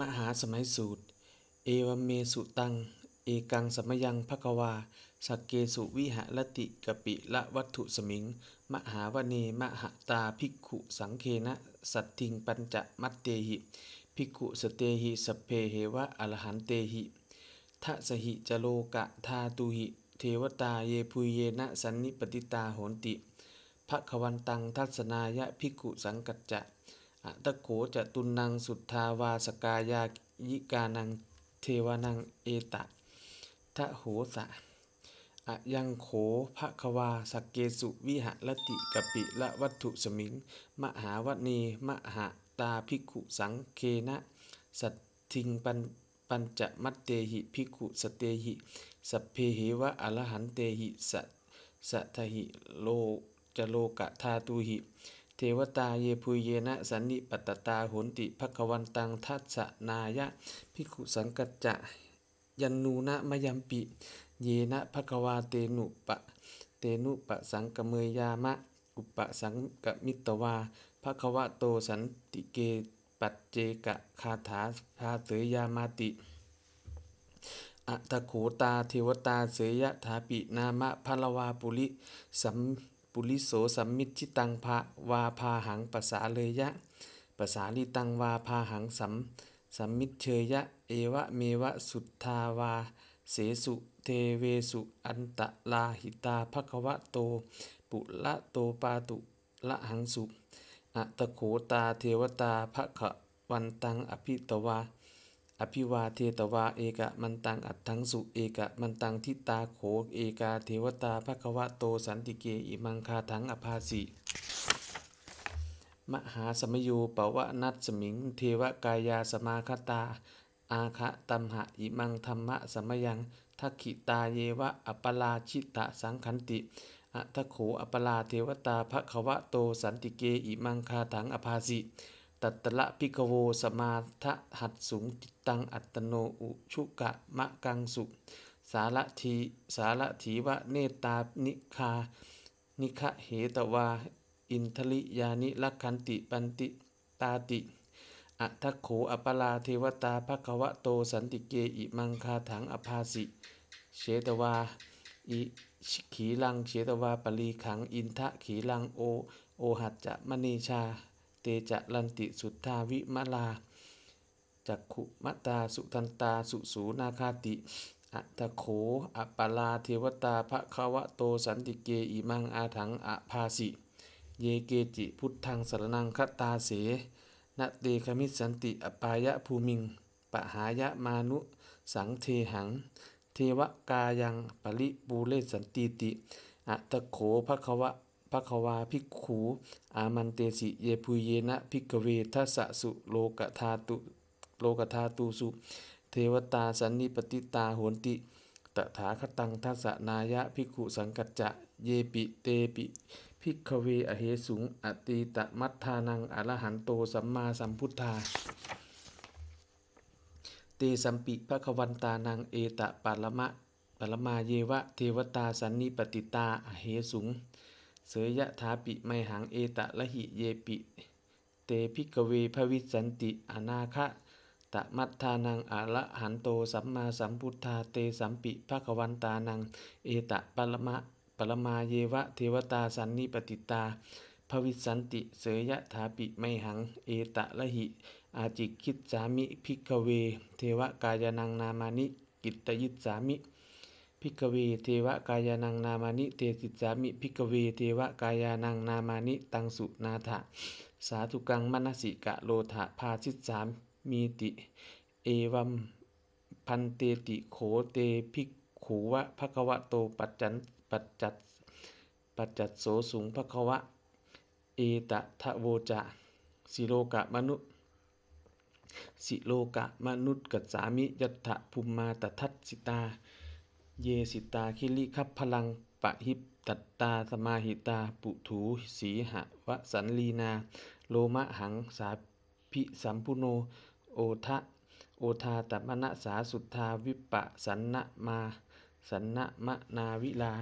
มหาสมัยสูตร เอวเมสุตัง เอกังสมยังภควา สักเกสุวิหะรติกปิละวัตถุสมิง มหาวเนมหตาภิกขุสังเคนะสัตทิงปัญจมัตเตหิ ภิกขุสเตหิสเพเหวะอรหันเตหิทะสหิจโลกะทาตุหิ เทวตาเยปุยเยนะสันนิปติตาโหนติภควันตังทัศนายะภิกขุสังกัจจะ อะตโขจะตุนังสุทธาวาสกายายิกานังเทวานังเอตะทะโหสะอะยังโขภควาสกเกสุวิหะรติกปิละวัตถุสมิง มหาวเนมหาตาภิกขุสังเคนะ สัตทิงปันปัญจมัตเตหิภิกขุสเตหิสัพเพเหวะอรหันเตหิสัสัทหิโลจโลกะธาตุหิ เทวตาเยปุยเยนะสันนิปัตตาโหนติภควันตังทัสนายะภิกขุสังกัจจะยันนูนะมยัมปิ เยนะภควาเตนุปะ เตนุปะสังกเมยามะ อุปสังกมิตวาภควะโตสันติเกปัจเจกะคาถาภาเสยยามาติอัตโขตาเทวตาเสยยะถาปินามะพลวาปุริสัม ปุริโสสัมมิชิตังภาวาพาหังปสาเลยยะปสาลิตังวาพาหังสัมสัมมิเชยยะ เอวะเมวะสุทธาวา เสสุเทเวสุอันตะลาหิตาภควะโต ปุละโตปาตุละหังสุอัตโขตาเทวตาภควันตังอภิตวา อภิวาเทตวาเอกะมันตังอัตถังสุเอกะมันตังทิตาโขเอกาเทวตาภควะโตสันติเกอิมังคาถังอภาสิมหาสมโยปวะนัตสมิง เทวกายาสมาคตา อาคะตัมหะอิมังธรรมะสมยังทักขิตาเยวะอัปปลาชิตะสังขันติอัตโขอัปปลาเทวตาภควะโตสันติเกอิมังคาถังอภาสิ ตัตละพิกโวสมาทะหัดสูงติตังอัตโนอุชุกะมะกังสุสารทีสารถีวะเนตานิคา นิคะเหตวา อินทลิยานิลักขันติปันติตาติอัทโขอัปปลาเทวตาภควะโตสันติเกอิมังคาถังอภาสิเชตวาอิขีลังเชตวาปลีขังอินทะขีลังโอโอหัจจะมณีชา เตจะลันติสุทธาวิมลาจักขุมตาสุทันตาสุสูนาคาติอัตโขอัปลาเทวตาภควะโตสันติเกอิมังอาถังอภาสิเยเกจิพุทธังสรนังคตาเสนะเตคมิสันติอปายะภูมิงปหายะมานุสังเทหัง เทวกายังปริปูเลสันติติอัตโขภควะ ภควาภิกขู อามันเตสิเยปุเยนะภิกเวทัสสุโลกธาตุโลกธาตุสุ เทวตาสันนิปติตาโหนติ ตถาคตังทัสนายะภิกขุสังกัจจะ เยปิเตปิภิกขเวอเหสุง อตีตมัทธานังอรหันโตสัมมาสัมพุทธา เตสัมปิภควันตานังเอตปารมะปรมาเยวะ เทวตาสันนิปติตาอเหสุง เสยยะถาปิไมหังเอตะละหิเยปิ เตภิกเวภวิสันติอนาคะตะมัทธานังอะระหันโตสัมมาสัมพุทธาเตสัมปิภควันตานัง เอตะปรมะปรมาเยวะเทวตาสันนิปติตาภวิสันติเสยยะถาปิไมหัง เอตะละหิ อาจิคิดสามิภิกเว เทวกายนังนามานิกิตตยิตสามิ ภิกเวเทวกายานังนามานิเตสิสามิภิกเวเทวกายานังนามานิตังสุนาถะสาธุกังมนสิกะโลถะภาสิสามมีติ เอวัมพันเตติโขเตภิกขูวะภควะโตปัจจันปัจจัตปัจจัตโสสุงภควะ เอตะทะโวจะสิโลกะมนุสิโลกะมนุษกัจสามิยัตถะภูมมาตทัตสิตา เยสิตาคิริคัพพลังปะหิปตัตตาสมาหิตา ปุถูสีหะวะสันลีนา โลมะหังสาพิสัมพุโน โอทะโอทาตมณะสาสุทธาวิปะสันนะมา สันนะมะนาวิลา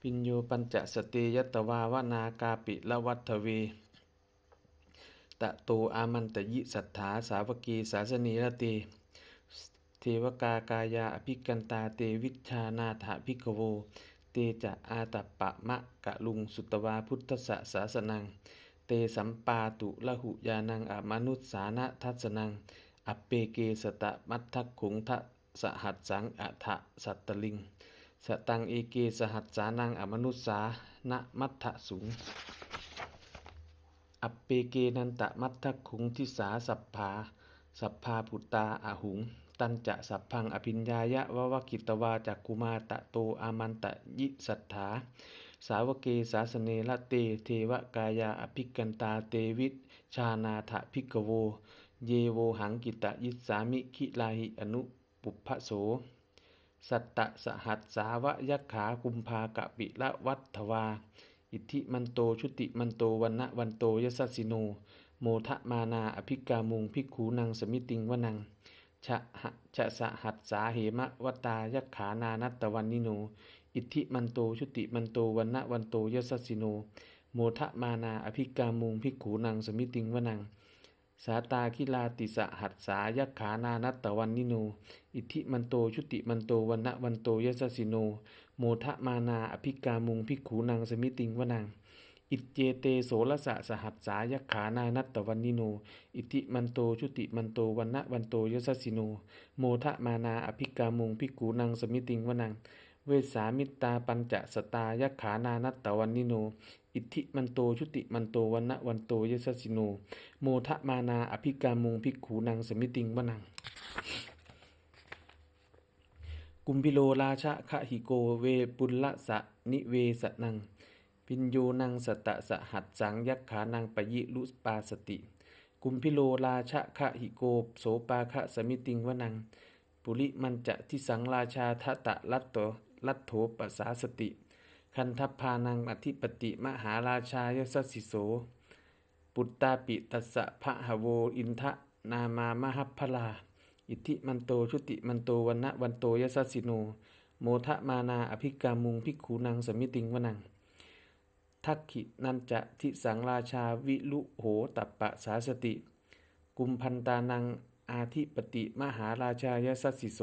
ปิญโยปัญจสเตยตวาวานากาปิละวัตเวตะโตอามันตยิสัทธาสาวกีสาสนีรตเท วกากายาอภิกันตาเตวิชานาถภิกโว เตจะอาตปะมะกะลุงสุตวาพุทธสสาสนัง เตสัมปาตุละหุยานังอมนุสสานะทัสนัง อัปเปเกสตะมัททักขุงทะสหัสสังอัฏฐสัตตลิง สตังเอเกสหัสสานังอมนุสสานะมัทธสุงอัปเปเกนันตะมัททคุงทิสาสัพพาสัพพาปุตตาอาหุง ตันจะสัพพังอภิญญายะวะวกิตวาจักกุมาตะโตอามันตะยิสัทธา สาวเกสาสเนละเตเทวกายาอภิกันตาเตวิชานาถภิกโว เยโวหังกิตะยิสามิคิลาหิอนุปุพพโส สัตตะสหัสสาวะยักขากุมภากะปิละวัฏวา อิทธิมันโตชุติมันโตวันนะวันโตยสัสสิโน โมทะมานาอภิกามุงภิกขูนังสมิติงวนัง ชะหะชะสะหัสสาเหมะวตายักขานานัตตวันนิโน อิทธิมันโตชุติมันโตวันนะวันโตยสัสสิโน โมทะมานาอภิกามุงภิกขูนังสมิติงวนัง สาตาคิลาติสหัสสายักขานานัตตวันนิโน อิทธิมันโตชุติมันโตวันนะวันโตยสัสสิโน โมทะมานาอภิกามุงภิกขูนังสมิติงวนัง อิเจเตโสรสะสหัสสายขานานัตตวันนิโน อิทิมันโตชุติมันโตวันนะวันโตยสสิโน โมทะมานาอภิกามุงภิกูนังสมิติงวนัง เวสามิตาปัญจสตายขานานัตตวันนิโน อิทิมันโตชุติมันโตวันนะวันโตยสสิโน โมทะมานาอภิกามุงภิกูนังสมิติงวนังกุมพิโลราชะคะหิโกเวปุลละสะนิเวสนัง พินโยนังสตะสหัสสังยักขานังปยิลุปาสติ กุมพิโลราชะคะหิโกโสปาคะสมิติงวนัง ปุริมันจะทิสังราชาทะตะลัตโตลัตโถปสาสติ คันทัพพานังอธิปติมหาราชายสสสิโส ปุตตาปิตัสสะพะหะโวอินทะนามามหัพพลา อิทธิมันโตชุติมันโตวันนะวันโตยสสสิโน โมทะมานาอภิกามุงภิกขูนังสมิติงวนัง ทักขินันจะทิสังราชาวิลุโหตัปปะสาสติ กุมพันตานังอาทิปติมหาราชายสัสสิโส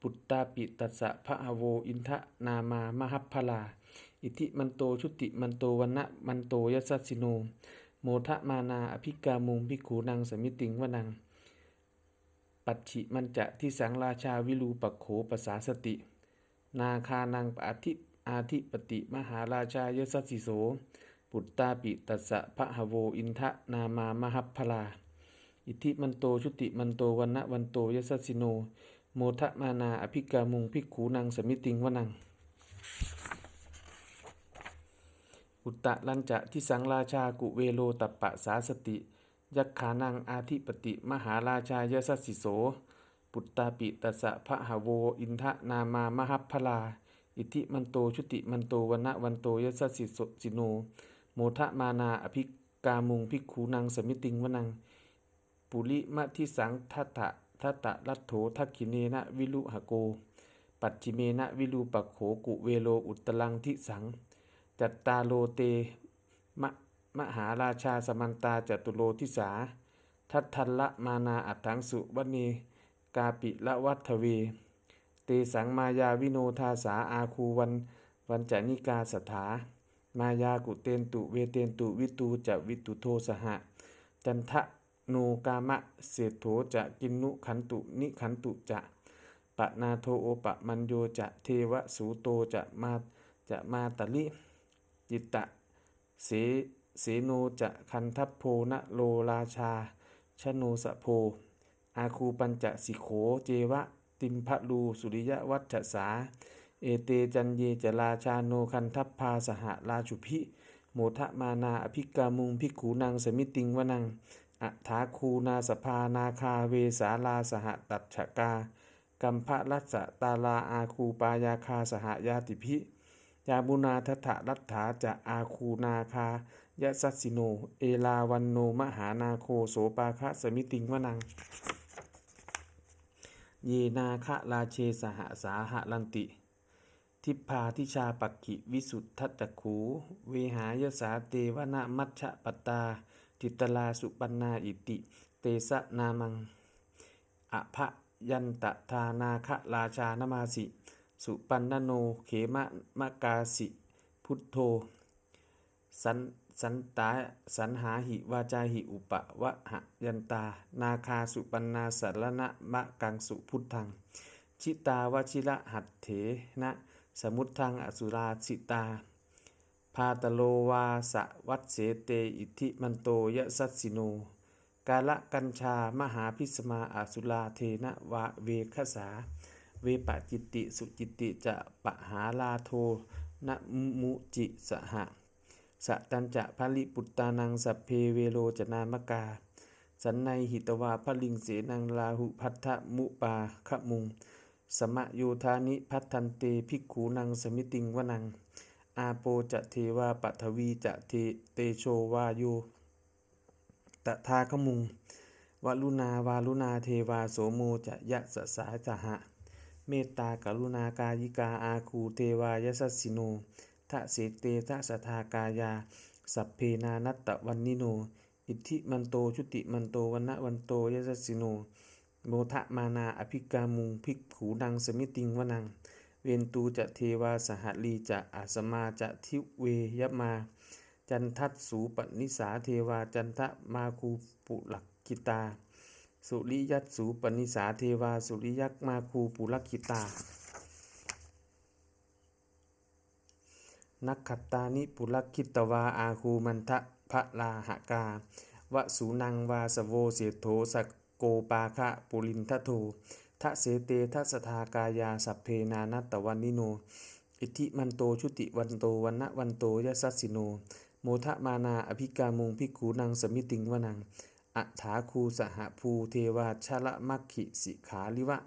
ปุตตาปิตัสสะพระหะโวอินทะนามามหัพพลา อิทิมันโตชุติมันโตวันนะมันโตยสัสสิโน โมทะมานาอภิกามุงภิขูนังสมิติงวนัง ปัจฉิมันจะที่สังราชาวิรูปักโขปสาสติ นาคานังปะทิ อาทิปติมหาราชายสัสสิโส ปุตตาปิตัสสะพระหโวอินทะนามามหัพพลา อิทิมันโตชุติมันโตวันนะวันโตยสัสสิโน โมทะมานาอภิกามุงภิกขูนังสมิติงวนัง อุตตะลันจะที่สังราชากุเวโลตัปปะสาสติ ยักขานังอาทิปติมหาราชายสัสสิโส ปุตตาปิตัสสะพระหโวอินทะนามามหัพพลา อิทธิมันโตชุติมันโตวันนะวันโตยสัสสิโสสิโน โมทะมานาอภิกามุงภิกขูนังสมิติงวนัง ปุริมะทิสังทัตถะทัตตะรัตโถทักขิเนนะวิลุหโก ปัจจิเมนะวิรูปักโขกุเวโลอุตตลังทิสัง จัตตาโลเตมะมหาราชาสมันตาจตุโลทิสา ทัตทันละมานาอัตถังสุวเนกาปิละวัฏเว เตสังมายาวิโนทาสาอาคูวันวันจานิกาสถามายากุเตนตุเวเตนตุวิตูจะวิตุโทสหะ จันทะโนกามะเศรษโถจะกินนุขันตุนิขันตุจะปะนาโทโอปะมันโยจะเทวสูโตจะมาจะมาตลิจิตตะเสเสโนจะคันทัพโพนะโลราชาชโนสะโพอาคูปัญจะสิโขเจวะ ติมพะลูสุริยวัชสา เอเตจันเยจราชาโนคันทัพพาสหราชุพิ โมทะมานาอภิกามุงภิกขูนังสมิติงวนังอัฐาคูนาสภานาคาเวสาลาสหตัดฉกา กัมพะรัสสตาลาอาคูปายาคาสหายาติพิยาบุนาทัตถรัตถาจะอาคูนาคายะสัสิโน เอลาวันโนมหานาโคโสปาคะสมิติงวนัง เยนาคะราเชสหสาหะลันติ ทิพพาทิชาปักขิวิสุทธัตตะขูเวหายสาเตวนามัชชะปตตาจิตตลาสุปันนาอิติ เตสะนามังอภยันตทานาคะราชานามาสิ สุปันนโนเขมะมะกาสิ พุทโธสัน สันตาสันหาหิวาจาหิอุปะวะหะยันตา นาคาสุปันนาสารณะมะกังสุพุทธัง ชิตาวชิระหัตเถนะ สมุทธังอสุราสิตา พาตโลวาสะวัตเสเตอิทิมันโตยะสัสสิโน กาละกัญชามหาพิสมาอสุราเทนะวะเวคสา เวปจิตติสุจิตติจะปะหาลาโทนะมุจิสหะ สะตันจะพลิปุตตานังสัพเพเวโรจนามกา สันในหิตวาพลิงเสนังลาหุพัทธมุปาขมุง สมะโยธานิพัทธันเตภิกขูนังสมิติงวนัง อาโปจะเทวาปัทวีจะเทเตโชวาโยตทาคมุงวลุนาวาลุนาเทวาโสโมจะยะสสาจหะ เมตตากรุณากายิกาอาคูเทวายสัสสิโน ทะเสเตทะสทากายา สัพเพนานัตตะวันนิโน อิทธิมันโตชุติมันโตวันนะวันโตยสัสสิโนโมทะมานาอภิกามุงภิกขูนังสมิติงวนัง เวนตูจะเทวาสหลีจะอาสมาจะทิเวยมา จันทัตสูปนิสาเทวาจันทะมาคูปุลักกิตา สุริยัตสูปนิสาเทวาสุริยักมาคูปุลักกิตา นักขัตตานิปุลักขิตวาอาคูมันทะพระลาหกาวะสูนังวาสโวเสโธสกโกปาคะปุรินทโททะเสเตทัสทากายาสัพเพนานัตตวันนิโน อิทิมันโตชุติวันโตวันนวันโตยสัสสิโน โมทะมานาอภิกามุงภิกูนังสมิติงวนังอัฐาคูสหภูเทวาชละมัคคิสิขาลิวะ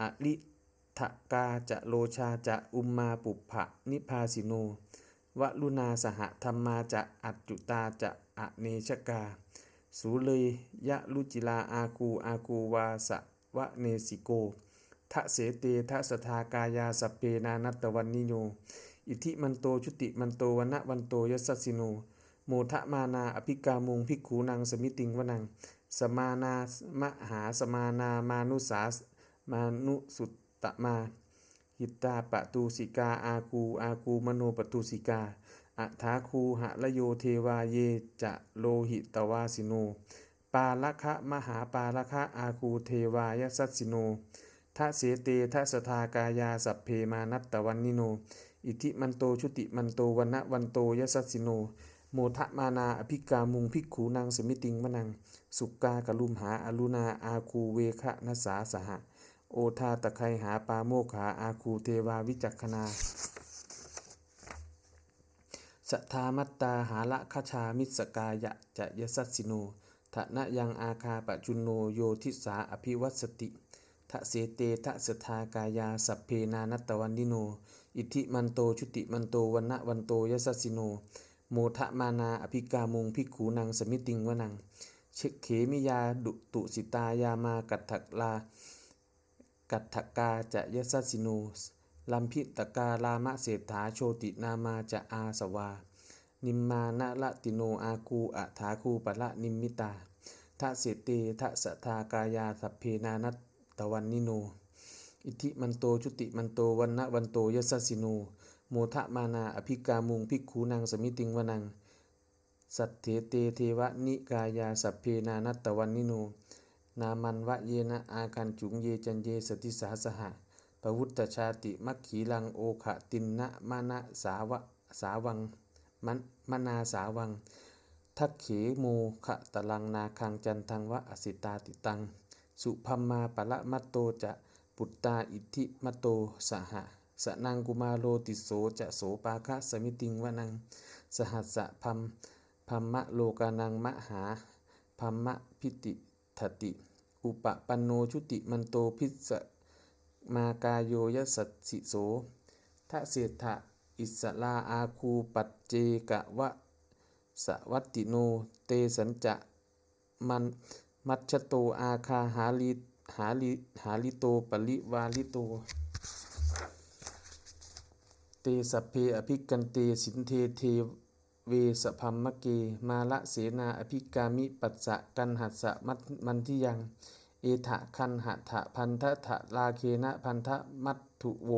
อลิ ทกาจะโลชาจะอุมมาปุพะนิพาสิโนวลุนาสหธรรมาจะอัจจุตาจะอเนชกา สูเลยยะลุจิลาอาคูอาคูวาสะวะเนสิโกทะเสเตทะสทากายาสเพนานัตตวันนิโย อิทิมันโตชุติมันโตวันะวันโตยสัสสิโน โมทะมานาอภิกามุงภิกขูนังสมิติงวนัง สมานามหาสมานามานุสามานุสุ ตมาหิตาปตูสิกาอาคูอาคูมโนปตูสิกาอัฐาคูหะละโยเทวาเยจะโลหิตวาสิโน ปาละคะมหาปาละคะอาคูเทวายสัสสิโนทะเสเตทะสทากายาสัพเพมานัตตวันนิโน อิทิมันโตชุติมันโตวันนะวันโตยสัสสิโน โมทะมานาอภิกามุงภิกขูนังสมิติงมนัง สุกากะลุมหาอลุนาอาคูเวคะนัสสาสหะ โอทาตะไคหาปาโมกขาอาคูเทวาวิจักขณาสทามัตตาหาละคชามิสกายะจะยสัสสิโนทะนะยังอาคาปจุนโนโยทิสาอภิวัตสติทะเสเตทะสทากายาสัพเพนานัตวันนิโน อิทิมันโตชุติมันโตวันนะวันโตยสัสสิโน โมทะมานาอภิกามุงภิกขูนังสมิติงวนัง เชเขมิยาดุตุสิตายามากัตถลา กัตถกาจะยสัสสิโนลัมพิตกาลามะเศรษฐาโชตินามาจะอาสวา นิมมานะละติโนอาคูอัฐาคูปะละนิมมิตาทะเสเตทะสทากายาสัพเพนานัตตวันนิโน อิทิมันโตชุติมันโตวันนะวันโตยสัสสิโนโมทะมานาอภิกามุงภิกขูนังสมิติงวนัง สัตเถเตเทวะนิกายาสัพเพนานัตตวันนิโน นามันวะเยนะอาคันจุงเยจันเยสติสาสหะปวุตตชาติมัคขีลังโอขะตินนะมานะสาวะสาวังมันมนาสาวัง ทักเขโมขะตะลังนาคังจันทังวะอสิตาติตัง สุพัมมาปะละมัตโตจะปุตตาอิทธิมัตโตสหะสนังกุมาโลติโสจะโสปาคะสมิติงวนัง สหัสสะพัมพัมมะโลกานังมหาพัมมะพิติ ทติ อุปปันโนชุติมันโตพิสมากาโยยสัสสิโสทะเศรษฐะอิสลาอาคูปัจเจกะวะสวัตติโน เตสัญจะมันมัชโตอาคาหาลิหาลิหาลิโตปริวาลิโต เตสัพเพอภิกันเตสินเทเท เวสพัมมะเก มาละเสนาอภิกามิปัสสะกันหัสสะมัตมันทิยัง เอถะคันหะถะพันทะถะลาเคนะพันธะมัตถุโว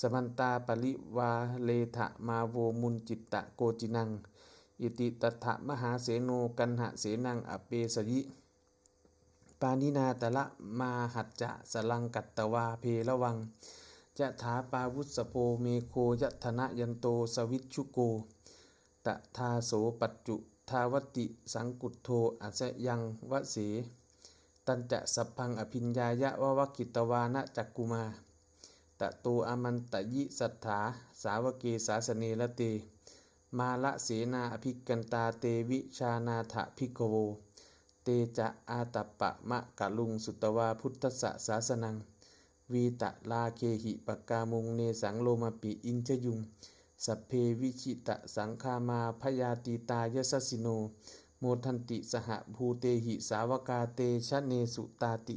สมันตาปริวาเลถะมาโวมุนจิตตะโกจินัง อิติตถะมหาเสโนกันหะเสนังอเปสยิ ปานินาตะละมาหัจจะสลังกัตตวาเพระวังจะถาปาวุสโพเมโคยัตนะยันโตสวิชุโก ตทาโสปัจจุทาวติ สังกุทโธอัสยังวะเส ตันจะสัพพังอภิญญายะวะวกิตวานะจักกุมาตะโตอมันตยิสัทธาสาวเกสาสเนละเต มาละเสนาอภิกันตาเตวิชานาถภิกโว เตจะอาตัปะมะกะลุงสุตวาพุทธสสสาสนัง วีตะลาเคหิปกามุงเนสังโลมาปิอินชยุง สัพเพวิชิตะสังคามาพยาติตายสสสิโน โมทันติสหภูเตหิสาวกาเตชะเนสุตาติ